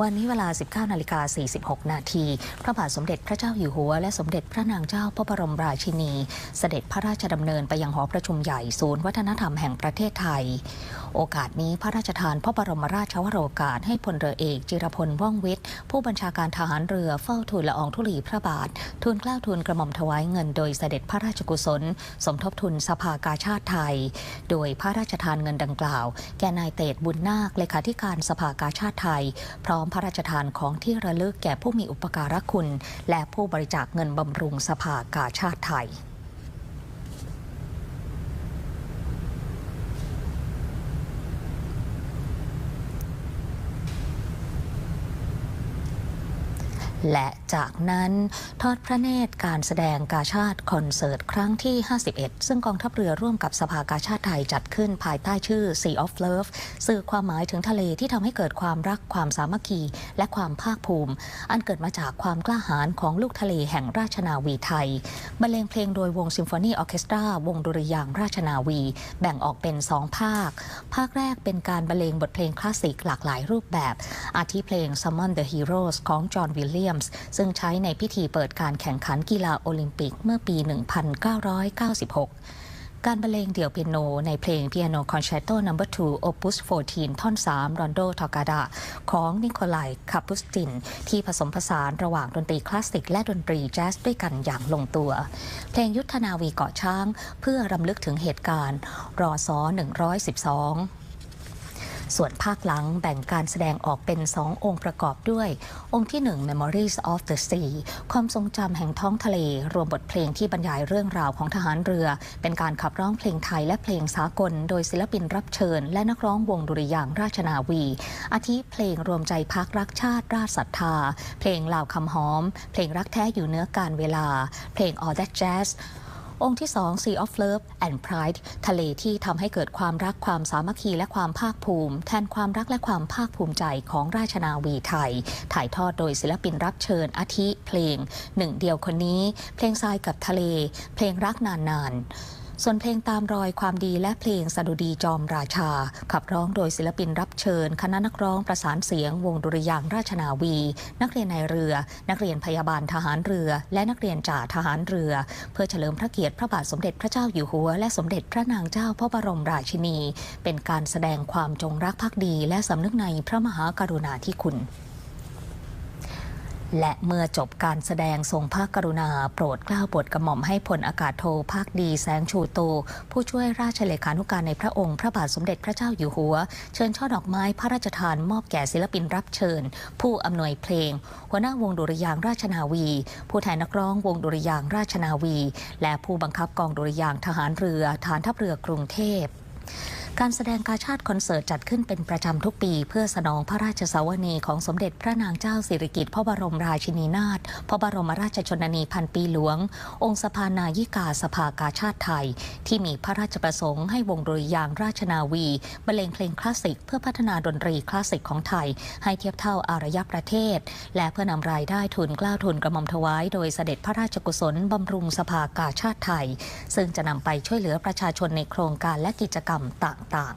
วันนี้เวลา 19นาฬิกา46 นาที พระบาทสมเด็จพระเจ้าอยู่หัว และสมเด็จพระนางเจ้าพระบรมราชินี เสด็จพระราชดำเนินไปยังหอประชุมใหญ่ศูนย์วัฒนธรรมแห่งประเทศไทยโอกาสนี้พระราชทานพระบรมราชวโรกาสให้พลเรือเอก จิรพลว่องวิทย์ ผู้บัญชาการทหารเรือเฝ้าทูลละอองธุลีพระบาท ทูลเกล้าทูลกระหม่อมถวายเงินโดยเสด็จพระราชกุศล สมทบทุนสภากาชาติไทย โดยพระราชทานเงินดังกล่าว แก่นายเตดบุญนาคเลขาธิการสภากาชาติไทย พร้อมพระราชทานของที่ระลึกแก่ผู้มีอุปการะคุณ และผู้บริจาคเงินบำรุงสภากาชาติไทย และจากนั้นทอดพระเนตรการแสดงกาชาติคอนเสิร์ตครั้งที่ 51 ซึ่งกองทัพเรือร่วมกับสภากาชาติไทยจัดขึ้นภายใต้ชื่อ Sea of Love สื่อความหมายถึงทะเลที่ทำให้เกิดความรักความสามัคคี และความภาคภูมิ อันเกิดมาจากความกล้าหาญของลูกทะเลแห่งราชนาวีไทย บรรเลงเพลงโดยวงซิมโฟนีออเคสตราวงดุริยางราชนาวี แบ่งออกเป็นสองภาค ภาคแรกเป็นการบรรเลงบทเพลงคลาสสิกหลากหลายรูปแบบ อาทิเพลง Summon the Heroes ของจอห์นวิลเลียมส์ ซึ่งใช้ในพิธีเปิดการแข่งขันกีฬาโอลิมปิกเมื่อปี 1996การบรรเลงเดี่ยวเปียโน ในเพลง Piano Concerto No. 2 Opus 14 ท่อน3 Rondo Toccata ของนิโคลายคาปุสติน ที่ผสมผสานระหว่างดนตรีคลาสสิกและดนตรีแจ๊สด้วยกันอย่างลงตัว เพลงยุทธนาวีเกาะช้าง เพื่อรำลึกถึงเหตุการณ์ รอซอ112 ส่วนภาคหลังแบ่งการแสดงออกเป็นสององค์ประกอบด้วย องค์ที่ 1 Memories of the Sea ความทรงจำแห่งท้องทะเล รวมบทเพลงที่บรรยายเรื่องราวของทหารเรือ เป็นการขับร้องเพลงไทยและเพลงสากล โดยศิลปินรับเชิญ และนักร้องวงดุริยางราชนาวี อาทิเพลงรวมใจพักรักชาติราชศรัทธา เพลงลาวคำหอม เพลงรักแท้อยู่เนื้อการเวลา เพลง All That Jazz องค์ที่ 2 Sea of Love and Pride ทะเลที่ทำให้เกิดความรักความสามัคคีและความภาคภูมิ แทนความรักและความภาคภูมิใจของราชนาวีไทย ถ่ายทอดโดยศิลปินรับเชิญอาทิเพลง หนึ่งเดียวคนนี้ เพลงทรายกับทะเล เพลงรักนานๆ ส่วนเพลงตามรอยความดีและเพลงสดุดีจอมราชา ขับร้องโดยศิลปินรับเชิญ คณะนักร้องประสานเสียง วงดุริยางราชนาวี นักเรียนในเรือ นักเรียนพยาบาลทหารเรือ และนักเรียนจ่าทหารเรือ เพื่อเฉลิมพระเกียรติพระบาทสมเด็จพระเจ้าอยู่หัว และสมเด็จพระนางเจ้าพระบรมราชินี เป็นการแสดงความจงรักภักดี และสำนึกในพระมหากรุณาธิคุณ และเมื่อจบการแสดงทรงพระกรุณา โปรดเกล้าโปรดกระหม่อมให้พลอากาศโทภาคดีแสงชูโต ผู้ช่วยราชเลขานุการในพระองค์ พระบาทสมเด็จพระเจ้าอยู่หัว เชิญช่อดอกไม้พระราชทานมอบแก่ศิลปินรับเชิญ ผู้อำนวยเพลง หัวหน้าวงดุริยางราชนาวี ผู้แทนนักร้องวงดุริยางราชนาวี และผู้บังคับกองดุริยางทหารเรือฐานทัพเรือกรุงเทพ การแสดงกาชาติคอนเสิร์ตจัดขึ้นเป็นประจำทุกปี เพื่อสนองพระราชสวนีของสมเด็จพระนางเจ้าสิริกิติ์พระบรมราชินีนาถพระบรมราชชนนีพันปีหลวง องค์สภานายิกาสภากาชาติไทย ที่มีพระราชประสงค์ให้วงดุริยางราชนาวีบรรเลงเพลงคลาสสิก เพื่อพัฒนาดนตรีคลาสสิกของไทย ให้เทียบเท่าอารยประเทศ และเพื่อนำรายได้ทุนกล้าทุนกระหม่อมถวาย โดยเสด็จพระราชกุศลบำรุงสภากาชาติไทย ซึ่งจะนำไปช่วยเหลือประชาชนในโครงการและกิจกรรมต่าง打